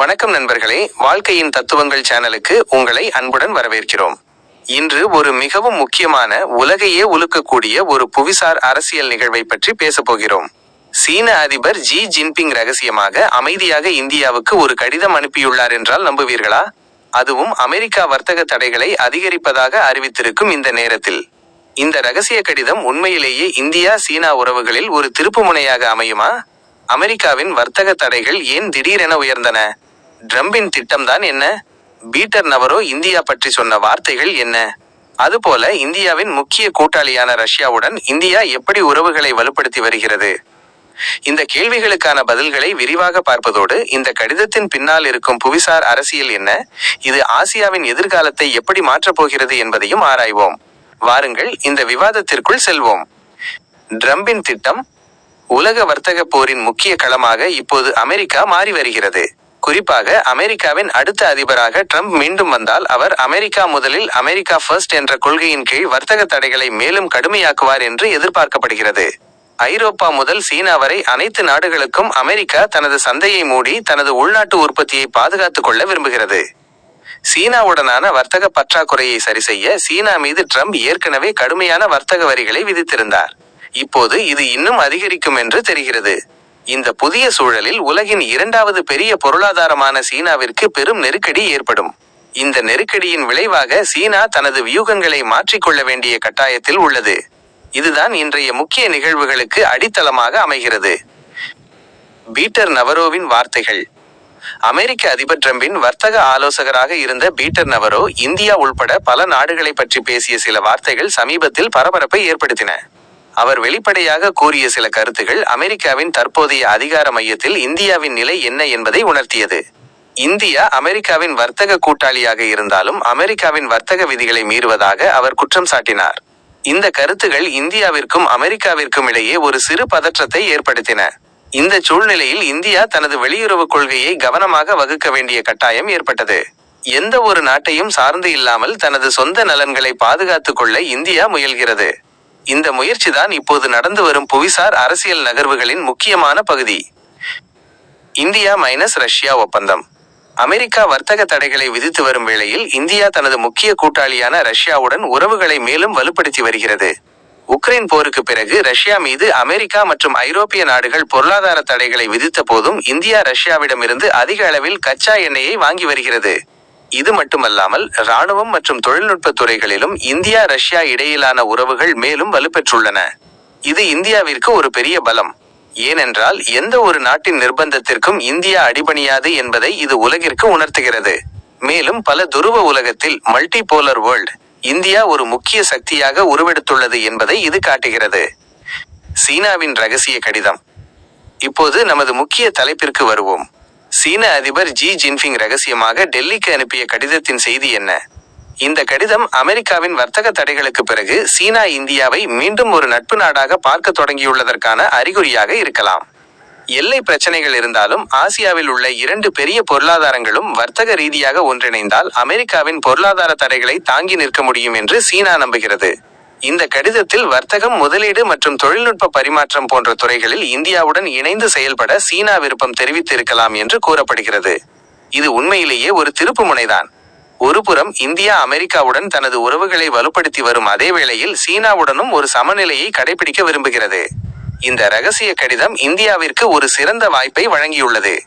வணக்கம் நண்பர்களே. வாழ்க்கையின் தத்துவங்கள் சேனலுக்கு உங்களை அன்புடன் வரவேற்கிறோம். இன்று ஒரு மிகவும் முக்கியமான உலகையே உலுக்கக்கூடிய ஒரு புவிசார் அரசியல் நிகழ்வை பற்றி பேசப் போகிறோம். சீன அதிபர் ஜி ஜின்பிங் ரகசியமாக அமைதியாக இந்தியாவுக்கு ஒரு கடிதம் அனுப்பியுள்ளார் என்றால் நம்புவீர்களா? அதுவும் அமெரிக்கா வர்த்தக தடைகளை அதிகரிப்பதாக அறிவித்திருக்கும் இந்த நேரத்தில். இந்த ரகசிய கடிதம் உண்மையிலேயே இந்தியா சீனா உறவுகளில் ஒரு திருப்புமுனையாக அமையுமா? அமெரிக்காவின் வர்த்தக தடைகள் ஏன் திடீரென உயர்ந்தன? ட்ரம்பின் திட்டம்தான் என்ன? பீட்டர் நவரோ இந்தியா பற்றி சொன்ன வார்த்தைகள் என்ன? அதுபோல இந்தியாவின் முக்கிய கூட்டாளியான ரஷ்யாவுடன் இந்தியா எப்படி உறவுகளை வலுப்படுத்தி வருகிறது? இந்த கேள்விகளுக்கான பதில்களை விரிவாக பார்ப்பதோடு இந்த கடிதத்தின் பின்னால் இருக்கும் புவிசார் அரசியல் என்ன? இது ஆசியாவின் எதிர்காலத்தை எப்படி மாற்றப் போகிறது என்பதையும் ஆராய்வோம். வாருங்கள் இந்த விவாதத்திற்குள் செல்வோம். ட்ரம்பின் திட்டம் உலக வர்த்தக போரின் முக்கிய களமாக இப்போது அமெரிக்கா மாறி வருகிறது. குறிப்பாக அமெரிக்காவின் அடுத்த அதிபராக ட்ரம்ப் மீண்டும் வந்தால் அவர் அமெரிக்கா முதலில் அமெரிக்கா ஃபர்ஸ்ட் என்ற கொள்கையின் கீழ் வர்த்தக தடைகளை மேலும் கடுமையாக்குவார் என்று எதிர்பார்க்கப்படுகிறது. ஐரோப்பா முதல் சீனா வரை அனைத்து நாடுகளுக்கும் அமெரிக்கா தனது சந்தையை மூடி தனது உள்நாட்டு உற்பத்தியை பாதுகாத்துக் கொள்ள விரும்புகிறது. சீனாவுடனான வர்த்தக பற்றாக்குறையை சரிசெய்ய சீனா மீது ட்ரம்ப் ஏற்கனவே கடுமையான வர்த்தக வரிகளை விதித்திருந்தார். இப்போது இது இன்னும் அதிகரிக்கும் என்று தெரிகிறது. இந்த புதிய சூழலில் உலகின் இரண்டாவது பெரிய பொருளாதாரமான சீனாவிற்கு பெரும் நெருக்கடி ஏற்படும். இந்த நெருக்கடியின் விளைவாக சீனா தனது வியூகங்களை மாற்றிக்கொள்ள வேண்டிய கட்டாயத்தில் உள்ளது. இதுதான் இன்றைய முக்கிய நிகழ்வுகளுக்கு அடித்தளமாக அமைகிறது. பீட்டர் நவரோவின் வார்த்தைகள். அமெரிக்க அதிபர் டிரம்பின் வர்த்தக ஆலோசகராக இருந்த பீட்டர் நவரோ இந்தியா உள்பட பல நாடுகளை பற்றி பேசிய சில வார்த்தைகள் சமீபத்தில் பரபரப்பை ஏற்படுத்தின. அவர் வெளிப்படையாக கூறிய சில கருத்துகள் அமெரிக்காவின் தற்போதைய அதிகார மையத்தில் இந்தியாவின் நிலை என்ன என்பதை உணர்த்தியது. இந்தியா அமெரிக்காவின் வர்த்தக கூட்டாளியாக இருந்தாலும் அமெரிக்காவின் வர்த்தக விதிகளை மீறுவதாக அவர் குற்றம் சாட்டினார். இந்த கருத்துகள் இந்தியாவிற்கும் அமெரிக்காவிற்கும் இடையே ஒரு சிறு பதற்றத்தை ஏற்படுத்தின. இந்த சூழ்நிலையில் இந்தியா தனது வெளியுறவு கொள்கையை கவனமாக வகுக்க வேண்டிய கட்டாயம் ஏற்பட்டது. எந்த ஒரு நாட்டையும் சார்ந்து இல்லாமல் தனது சொந்த நலன்களை பாதுகாத்துக் கொள்ள இந்தியா முயல்கிறது. இந்த முயற்சிதான் இப்போது நடந்து வரும் புவிசார் அரசியல் நகர்வுகளின் முக்கியமான பகுதி. இந்தியா மைனஸ் ரஷ்யா ஒப்பந்தம். அமெரிக்கா வர்த்தக தடைகளை விதித்து வரும் வேளையில் இந்தியா தனது முக்கிய கூட்டாளியான ரஷ்யாவுடன் உறவுகளை மேலும் வலுப்படுத்தி வருகிறது. உக்ரைன் போருக்கு பிறகு ரஷ்யா மீது அமெரிக்கா மற்றும் ஐரோப்பிய நாடுகள் பொருளாதார தடைகளை விதித்த போதும் இந்தியா ரஷ்யாவிடமிருந்து அதிக அளவில் கச்சா எண்ணெயை வாங்கி வருகிறது. இது மட்டுமல்லாமல் ராணுவம் மற்றும் தொழில்நுட்ப துறைகளிலும் இந்தியா ரஷ்யா இடையிலான உறவுகள் மேலும் வலுப்பெற்றுள்ளன. இது இந்தியாவிற்கு ஒரு பெரிய பலம். ஏனென்றால் எந்த ஒரு நாட்டின் நிர்பந்தத்திற்கும் இந்தியா அடிபணியாது என்பதை இது உலகிற்கு உணர்த்துகிறது. மேலும் பல துருவ உலகத்தில் மல்டி போலர் வேர்ல்ட் இந்தியா ஒரு முக்கிய சக்தியாக உருவெடுத்துள்ளது என்பதை இது காட்டுகிறது. சீனாவின் ரகசிய கடிதம். இப்போது நமது முக்கிய தலைப்பிற்கு வருவோம். சீன அதிபர் ஜி ஜின்பிங் ரகசியமாக டெல்லிக்கு அனுப்பிய கடிதத்தின் செய்தி என்ன? இந்த கடிதம் அமெரிக்காவின் வர்த்தக தடைகளுக்கு பிறகு சீனா இந்தியாவை மீண்டும் ஒரு நட்பு நாடாக பார்க்க தொடங்கியுள்ளதற்கான அறிகுறியாக இருக்கலாம். எல்லை பிரச்சனைகள் இருந்தாலும் ஆசியாவில் உள்ள இரண்டு பெரிய பொருளாதாரங்களும் வர்த்தக ரீதியாக ஒன்றிணைந்தால் அமெரிக்காவின் பொருளாதார தடைகளை தாங்கி நிற்க முடியும் என்று சீனா நம்புகிறது. இந்த கடிதத்தில் வர்த்தகம் முதலீடு மற்றும் தொழில்நுட்ப பரிமாற்றம் போன்ற துறைகளில் இந்தியாவுடன் இணைந்து செயல்பட சீனா விருப்பம் தெரிவித்திருக்கலாம் என்று கூறப்படுகிறது. இது உண்மையிலேயே ஒரு திருப்புமுனைதான் ஒருபுறம் இந்தியா அமெரிக்காவுடன் தனது உறவுகளை வலுப்படுத்தி வரும் அதே வேளையில் சீனாவுடனும் ஒரு சமநிலையை கடைபிடிக்க விரும்புகிறது. இந்த ரகசிய கடிதம் இந்தியாவிற்கு ஒரு சிறந்த வாய்ப்பை வழங்கியுள்ளது.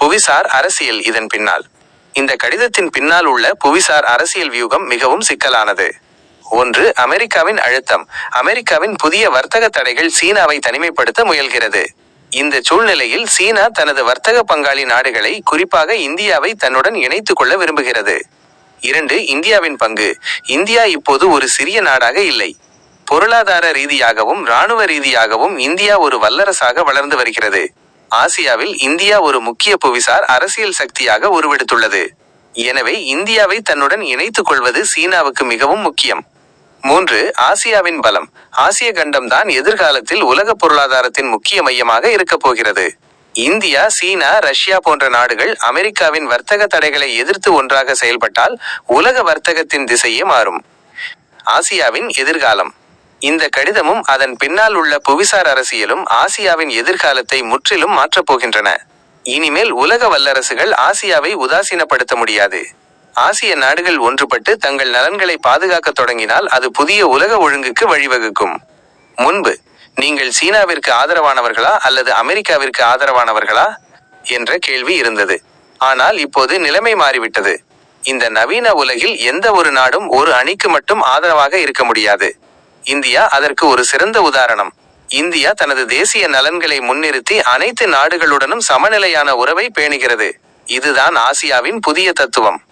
புவிசார் அரசியல் இதன் பின்னால். இந்த கடிதத்தின் பின்னால் உள்ள புவிசார் அரசியல் வியூகம் மிகவும் சிக்கலானது. ஒன்று அமெரிக்காவின் அழுத்தம். அமெரிக்காவின் புதிய வர்த்தக தடைகள் சீனாவை தனிமைப்படுத்த முயல்கிறது. இந்த சூழ்நிலையில் சீனா தனது வர்த்தக பங்காளி நாடுகளை குறிப்பாக இந்தியாவை தன்னுடன் இணைத்துக் கொள்ள விரும்புகிறது. இரண்டு இந்தியாவின் பங்கு. இந்தியா இப்போது ஒரு சிறிய நாடாக இல்லை. பொருளாதார ரீதியாகவும் இராணுவ ரீதியாகவும் இந்தியா ஒரு வல்லரசாக வளர்ந்து வருகிறது. ஆசியாவில் இந்தியா ஒரு முக்கிய புவிசார் அரசியல் சக்தியாக உருவெடுத்துள்ளது. எனவே இந்தியாவை தன்னுடன் இணைத்துக் கொள்வது சீனாவுக்கு மிகவும் முக்கியம். மூன்று ஆசியாவின் பலம். ஆசிய கண்டம்தான் எதிர்காலத்தில் உலக பொருளாதாரத்தின் முக்கிய மையமாக இருக்கப் போகிறது. இந்தியா சீனா ரஷ்யா போன்ற நாடுகள் அமெரிக்காவின் வர்த்தக தடைகளை எதிர்த்து ஒன்றாக செயல்பட்டால் உலக வர்த்தகத்தின் திசையே மாறும். ஆசியாவின் எதிர்காலம். இந்த கடிதமும் அதன் பின்னால் உள்ள புவிசார் அரசியலும் ஆசியாவின் எதிர்காலத்தை முற்றிலும் மாற்றப் போகின்றன. இனிமேல் உலக வல்லரசுகள் ஆசியாவை உதாசீனப்படுத்த முடியாது. ஆசிய நாடுகள் ஒன்றுபட்டு தங்கள் நலன்களை பாதுகாக்க தொடங்கினால் அது புதிய உலக ஒழுங்குக்கு வழிவகுக்கும். முன்பு நீங்கள் சீனாவிற்கு ஆதரவானவர்களா அல்லது அமெரிக்காவிற்கு ஆதரவானவர்களா என்ற கேள்வி இருந்தது. ஆனால் இப்போது நிலைமை மாறிவிட்டது. இந்த நவீன உலகில் எந்த ஒரு நாடும் ஒரு அணிக்கு மட்டும் ஆதரவாக இருக்க முடியாது. இந்தியா அதற்கு ஒரு சிறந்த உதாரணம். இந்தியா தனது தேசிய நலன்களை முன்னிறுத்தி அனைத்து நாடுகளுடனும் சமநிலையான உறவை பேணுகிறது. இதுதான் ஆசியாவின் புதிய தத்துவம்.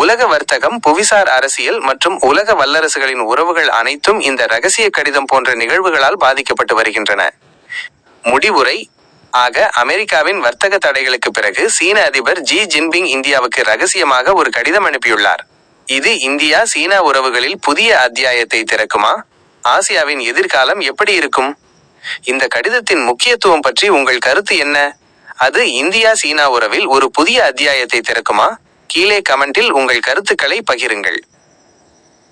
உலக வர்த்தகம் புவிசார் அரசியல் மற்றும் உலக வல்லரசுகளின் உறவுகள் அனைத்தும் இந்த ரகசிய கடிதம் போன்ற நிகழ்வுகளால் பாதிக்கப்பட்டு வருகின்றன. முடிவுரை ஆக அமெரிக்காவின் வர்த்தக தடைகளுக்கு பிறகு சீன அதிபர் ஜி ஜின்பிங் இந்தியாவுக்கு ரகசியமாக ஒரு கடிதம் அனுப்பியுள்ளார். இது இந்தியா சீனா உறவுகளில் புதிய அத்தியாயத்தை திறக்குமா? ஆசியாவின் எதிர்காலம் எப்படி இருக்கும்? இந்த கடிதத்தின் முக்கியத்துவம் பற்றி உங்கள் கருத்து என்ன? அது இந்தியா சீனா உறவில் ஒரு புதிய அத்தியாயத்தை திறக்குமா? கீழே கமெண்டில் உங்கள் கருத்துக்களை பகிருங்கள்.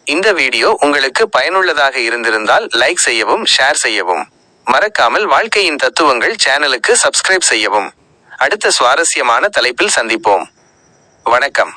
இந்த வீடியோ உங்களுக்கு பயனுள்ளதாக இருந்திருந்தால் லைக் செய்யவும் ஷேர் செய்யவும். மறக்காமல் வாழ்க்கையின் தத்துவங்கள் சேனலுக்கு சப்ஸ்கிரைப் செய்யவும். அடுத்த சுவாரஸ்யமான தலைப்பில் சந்திப்போம். வணக்கம்.